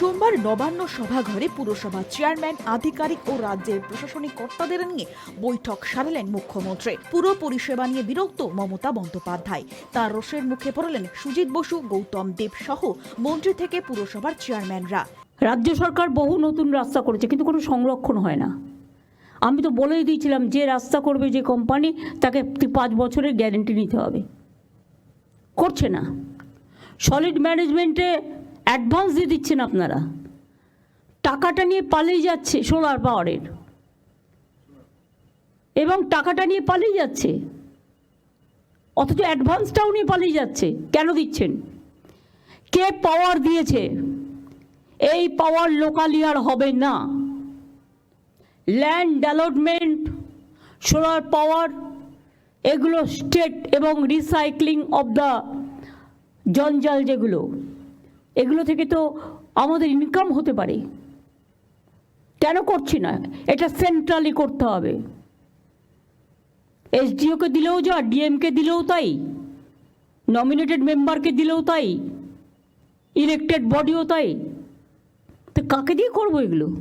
সোমবার নবান্ন সভাঘরে পুরসভা চেয়ারম্যান, আধিকারিক ও রাজ্যের প্রশাসনিক কর্তাদের নিয়ে বৈঠক সারালেন মুখ্যমন্ত্রী। পুরো পরিষেবা নিয়ে বিরক্ত মমতা বন্দ্যোপাধ্যায়। তার রোষের মুখে পড়লেন সুজিত বসু, গৌতম দেব সহ মন্ত্রী থেকে পুরসভার চেয়ারম্যানরা। রাজ্য সরকার বহু নতুন রাস্তা করেছে, কিন্তু কোনো সংরক্ষণ হয় না। আমি তো বলেই দিয়েছিলাম, যে রাস্তা করবে যে কোম্পানি, তাকে পাঁচ বছরের গ্যারেন্টি নিতে হবে। করছে না। সলিড ম্যানেজমেন্টে অ্যাডভান্স দিয়ে দিচ্ছেন আপনারা। টাকাটা নিয়ে পালিয়ে যাচ্ছে সোলার পাওয়ারের। এবং টাকাটা নিয়ে পালিয়ে যাচ্ছে। অথচ অ্যাডভান্সটাও নিয়ে পালিয়ে যাচ্ছে। কেন দিচ্ছেন? কে পাওয়ার দিয়েছে? এই পাওয়ার লোকালি আর হবে না। ল্যান্ড ডেভেলপমেন্ট সোলার পাওয়ার, এগুলো স্টেট এবং রিসাইক্লিং অফ দ্য জঞ্জাল যেগুলো। এগুলো থেকে তো আমাদের ইনকাম হতে পারে। কেন করছি না? এটা সেন্ট্রালি করতে হবে। এসডিওকে দিলেও যা ডিএমকে দিলেও তাই। নমিনেটেড মেম্বারকে দিলেও তাই। ইলেকটেড বডিও তাই। তো কাকে দিয়ে করব এগুলো?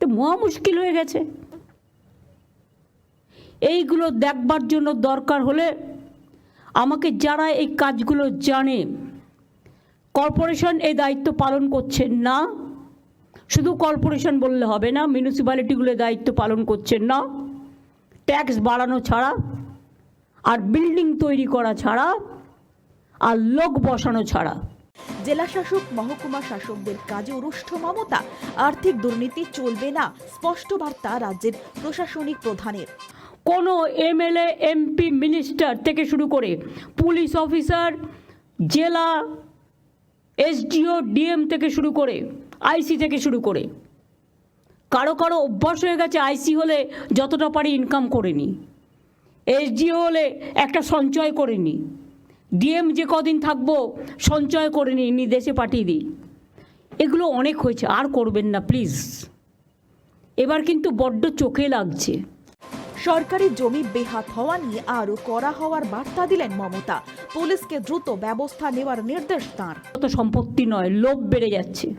তো মহা মুশকিল হয়ে গেছে। এইগুলো দেখবার জন্য দরকার হলে আমাকে যারা এই কাজগুলো জানে কর্পোরেশন এই দায়িত্ব পালন করছেন না। শুধু কর্পোরেশন বললে হবে না মিউনিসিপ্যালিটিগুলো দায়িত্ব পালন করছেন না। ট্যাক্স বাড়ানো ছাড়া আর বিল্ডিং তৈরি করা ছাড়া আর লোক বসানো ছাড়া। জেলা শাসক মহকুমা শাসকদের কাজে রুষ্ট মমতা। আর্থিক দুর্নীতি চলবে না স্পষ্ট বার্তা রাজ্যের প্রশাসনিক প্রধানের। কোনো এমএলএ এমপি মিনিস্টার থেকে শুরু করে পুলিশ অফিসার জেলা এসডিও, ডিএম থেকে শুরু করে আইসি থেকে শুরু করে। কারও কারও অভ্যাস হয়ে গেছে, আইসি হলে যতটা পারি ইনকাম করে নি। এসডিও হলে একটা সঞ্চয় করে নি। ডিএম যে কদিন থাকব, সঞ্চয় করে নিই নি দেশে পাঠিয়ে দিই। এগুলো অনেক হয়েছে, আর করবেন না প্লিজ এবার কিন্তু বড্ড চোখে লাগছে। সরকারি জমি বেহাত হওয়া নিয়ে আরও করা হওয়ার বার্তা দিলেন মমতা। পুলিশকে দ্রুত ব্যবস্থা নেওয়ার নির্দেশ তাঁর। তো সম্পত্তি নয়, লোভ বেড়ে যাচ্ছে।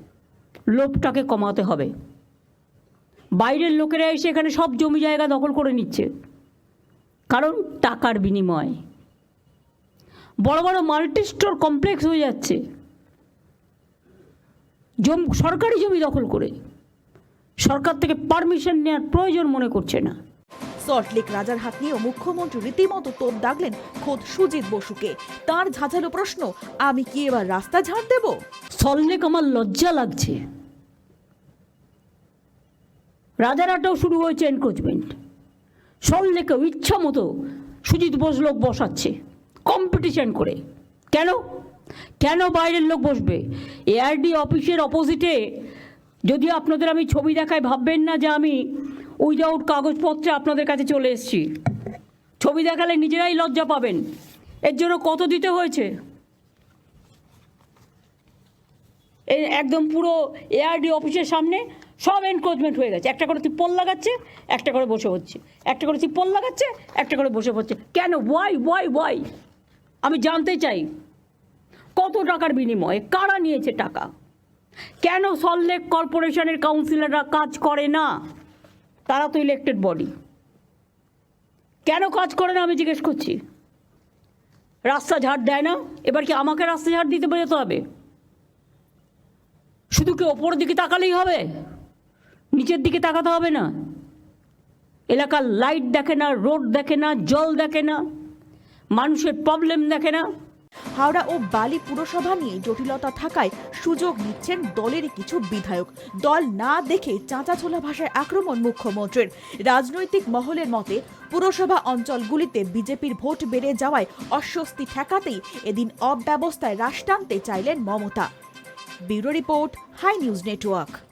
লোভটাকে কমাতে হবে। বাইরের লোকেরা এসে এখানে সব জমি জায়গা দখল করে নিচ্ছে। কারণ টাকার বিনিময়। বড় বড় মাল্টি স্টোর কমপ্লেক্স হয়ে যাচ্ছে। জম, সরকারি জমি দখল করে। সরকার থেকে পারমিশন নেওয়ার প্রয়োজন মনে করছে না। সল্টলেক রাজার হাত নিয়েও মুখ্যমন্ত্রী রীতিমতো তোপ দাগলেন খোদ সুজিত বসুকে। তার ঝাঁঝালো প্রশ্ন, আমি কি এবার রাস্তা ঝাড় দেব? সল্লেক আমার লজ্জা লাগছে। রাজারাটাও শুরু হয়েছে এনক্রোচমেন্ট সল্লেকেও ইচ্ছা মতো সুজিত বোস লোক বসাচ্ছে কম্পিটিশন করে। কেন? কেন বাইরের লোক বসবে? এআরডি অফিসের অপোজিটে যদি আপনাদের আমি ছবি দেখায় ভাববেন না যে আমি উইদাউট কাগজপত্রে আপনাদের কাছে চলে এসেছি। ছবি দেখালে নিজেরাই লজ্জা পাবেন। এর জন্য কত দিতে হয়েছে? একদম পুরো এআরডি অফিসের সামনে সব এনক্রোচমেন্ট হয়ে গেছে। একটা করে তিপ্পল লাগাচ্ছে, একটা করে বসে হচ্ছে। একটা করে তিপ্পল লাগাচ্ছে, একটা করে বসে হচ্ছে। কেন? ওয়াই ওয়াই ওয়াই আমি জানতে চাই, কত টাকার বিনিময়ে, কারা নিয়েছে টাকা? কেন সল্লেক কর্পোরেশনের কাউন্সিলররা কাজ করে না? তারা তো ইলেকটেড বডি কেন কাজ করে না আমি জিজ্ঞেস করছি? রাস্তা ঝাড় দেয় না, এবার কি আমাকে রাস্তা ঝাড় দিতে যেতে হবে? শুধু কি ওপরের দিকে তাকালেই হবে? নিচের দিকে তাকাতে হবে না? এলাকার লাইট দেখে না রোড দেখে না, জল দেখে না, মানুষের প্রবলেম দেখে না হাওড়া ও বালি পুরসভা নিয়ে জটিলতা থাকায় সুযোগ নিচ্ছেন দলের কিছু বিধায়ক। দল না দেখে চাঁচাছোলা ভাষায় আক্রমণ মুখ্যমন্ত্রীর। রাজনৈতিক মহলের মতে, পুরসভা অঞ্চলগুলিতে বিজেপির ভোট বেড়ে যাওয়ায় অস্বস্তি ঠেকাতেই এদিন অব্যবস্থায় রাশ টানতে চাইলেন Mamata. Bureau report, high news network.